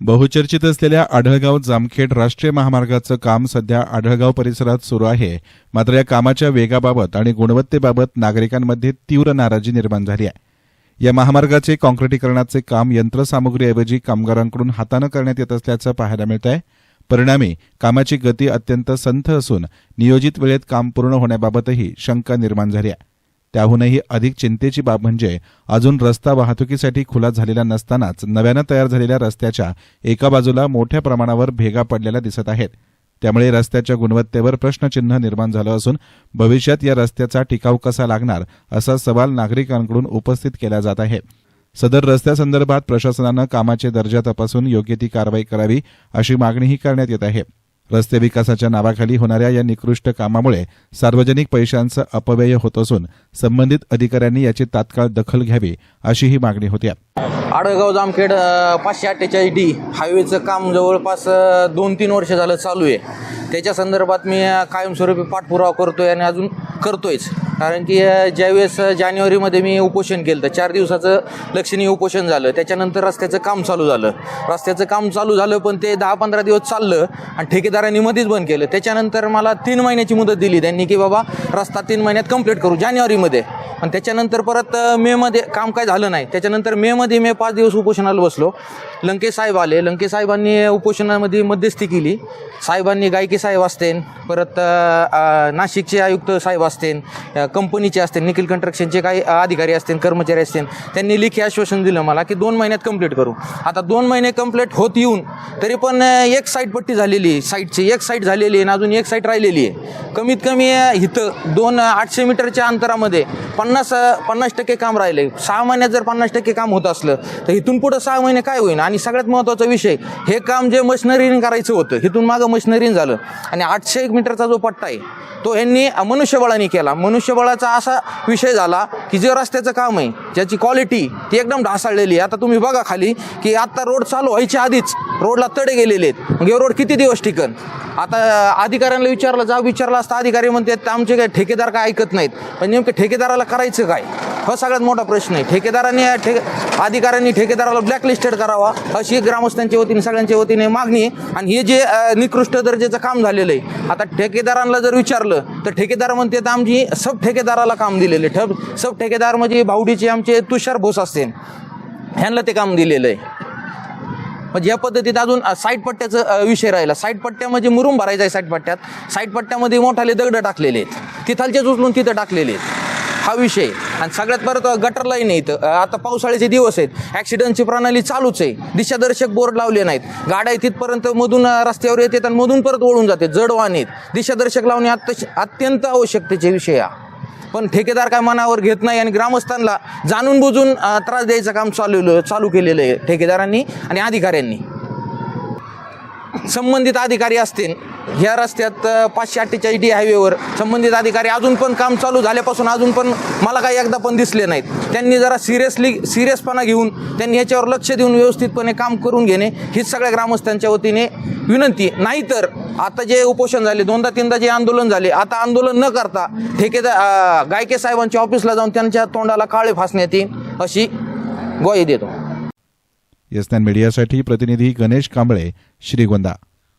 बहुचर्चित असलेल्या आढळगाव जामखेड राष्ट्रीय महामार्गाचं काम सध्या आढळगाव परिसरात सुरू आहे. मात्र या कामाच्या वेगाबाबत आणि गुणवत्तेबाबत नागरिकांमध्ये तीव्र नाराजी निर्माण झाली आहे. या महामार्गाचे काँक्रिटीकरणाचे काम यंत्रसामुग्रीऐवजी कामगारांकडून हातानं करण्यात येत असल्याचं पाहायला मिळत आहे परिणामी कामाची गती अत्यंत संथ असून नियोजित वेळेत काम पूर्ण होण्याबाबतही शंका निर्माण झाली आहे. त्याहूनही अधिक चिंतेची बाब म्हणजे अजून रस्ता वाहतुकीसाठी खुला झालेला नसतानाच नव्यानं तयार झालेल्या रस्त्याच्या एका बाजूला मोठ्या प्रमाणावर भेगा पडलेल्या दिसत आहेत. त्यामुळे रस्त्याच्या गुणवत्तेवर प्रश्नचिन्ह निर्माण झालं असून भविष्यात या रस्त्याचा टिकाव कसा लागणार असा सवाल नागरिकांकडून उपस्थित केला जात आहे. सदर रस्त्यासंदर्भात प्रशासनानं कामाचे दर्जा तपासून योग्य ती कारवाई करावी अशी मागणीही करण्यात येत आहे. रस्ते विकासाच्या नावाखाली होणाऱ्या या निकृष्ट कामामुळे सार्वजनिक पैशांचं अपव्यय होत असून संबंधित अधिकाऱ्यांनी याची तात्काळ दखल घ्यावी अशी ही मागणी होती. आडगाव जामखेड पाचशे अठ्ठेचाळीस डी हायवेचं काम जवळपास दोन तीन वर्ष झालं चालू आहे. त्याच्या संदर्भात मी कायमस्वरूपी पाठपुरावा करतोय आणि अजून करतोयच. कारण की ज्यावेळेस जानेवारीमध्ये मी उपोषण केलं तर चार दिवसाचं लक्षणीय उपोषण झालं. त्याच्यानंतर रस्त्याचं काम चालू झालं. रस्त्याचं काम चालू झालं पण ते दहा पंधरा दिवस चाललं आणि ठेकेदारांनी मध्येच बंद केलं. त्याच्यानंतर मला तीन महिन्याची मुदत दिली त्यांनी की बाबा रस्ता तीन महिन्यात कंप्लीट करू जानेवारीमध्ये. आणि त्याच्यानंतर परत मेमध्ये काम काय झालं नाही. त्याच्यानंतर मेमध्ये मी पाच दिवस उपोषणाला बसलो. लंके साहेब आले. लंके साहेबांनी उपोषणामध्ये मध्यस्थी केली. साहेबांनी गायकी साहेब असतेन परत नाशिकचे आयुक्त साहेब असतील कंपनीचे असतील निखिल कंस्ट्रक्शनचे काही अधिकारी असतील कर्मचारी असतील त्यांनी लेखी आश्वासन दिलं मला की दोन महिन्यात कंप्लीट करू. आता दोन महिने कंप्लीट होत येऊन तरी पण एक साईट पट्टी झालेली आहे. साईटची एक साईट झालेली आहे आणि अजून एक साईट राहिलेली आहे. कमीत कमी इथं दोन आठशे मीटरच्या अंतरामध्ये पन्नास पन्नास टक्के काम राहिले. सहा महिन्यात जर पन्नास टक्के काम होत असलं तर इथून पुढं सहा महिने काय होईल आणि सगळ्यात महत्त्वाचा विषय हे काम जे मशिनरीने करायचं होतं इथून मागं मशिनरीन झालं. आणि आठशे एक मीटरचा जो पट्टा आहे तो यांनी मनुष्यबळाने केला. मनुष्यबळाचा असा विषय झाला की जे रस्त्याचं काम आहे ज्याची क्वालिटी ती एकदम ढासाळलेली आहे. आता तुम्ही बघा खाली की आत्ता रोड चालू व्हायच्या आधीच रोडला तडे गेलेले आहेत. मग हे रोड किती दिवस टिकन? आता अधिकाऱ्यांना विचारलं जा विचारलं असता अधिकारी म्हणतात आमचे काय ठेकेदार काय ऐकत नाहीत. पण नेमकं ठेकेदाराला करायचं काय? हा सगळ्यात मोठा प्रश्न आहे. ठेकेदारांनी ठे अधिकाऱ्यांनी ठेकेदाराला ब्लॅकलिस्टेड करावा अशी ग्रामस्थांच्या वतीने सगळ्यांच्या वतीने मागणी आहे. आणि हे जे निकृष्ट दर्जाचं काम झालेलं आहे आता ठेकेदारांना जर विचारलं तर ठेकेदार म्हणतात आमची सब ठेकेदाराला काम दिलेले ठब सब ठेकेदार म्हणजे भावडीचे आमचे तुषार भोस असते ह्यांना ते काम दिलेलं आहे. म्हणजे या पद्धतीत अजून साईड पट्ट्याचं विषय राहिला. साईड पट्ट्या म्हणजे मुरुम भरायचा आहे साईड पट्ट्यात. साईड पट्ट्यामध्ये मोठाले दगड टाकलेले आहेत. तिथालचेच उचलून तिथं टाकलेले आहेत. हा विषय आणि सगळ्यात परत गटर लाईन इथं. आता पावसाळ्याचे दिवस आहेत. ॲक्सिडेंटची प्रणाली चालूच आहे. दिशादर्शक बोर्ड लावले नाहीत. गाड्या तिथपर्यंत मधून रस्त्यावर येतात आणि मधून परत वळून जाते जड वाहन आहेत. दिशादर्शक लावणे अत्य अत्यंत आवश्यकतेचे विषय हा. पण ठेकेदार काय मनावर घेत नाही आणि ग्रामस्थांना जाणून बुजून त्रास द्यायचं काम चालू चालू केलेलं आहे ठेकेदारांनी आणि अधिकाऱ्यांनी. संबंधित अधिकारी असतील ह्या रस्त्यात पाचशे अठ्ठेचाळीस डी हायवेवर संबंधित अधिकारी अजून पण काम चालू झाल्यापासून अजून पण मला काही एकदा पण दिसले नाहीत. त्यांनी जरा सिरियसली सिरियसपणा घेऊन त्यांनी ह्याच्यावर लक्ष देऊन व्यवस्थितपणे काम करून घेणे हीच सगळ्या ग्रामस्थांच्या वतीने विनंती. नाहीतर आता जे उपोषण झाले दोनदा तीनदा जे आंदोलन झाले आता आंदोलन न करता ठेकेदार गायके साहेबांच्या ऑफिसला जाऊन त्यांच्या तोंडाला काळे फासण्यात येईल अशी ग्वाही देतो. यस्नान मीडियासाठी प्रतिनिधी गणेश कांबळे श्रीगोंदा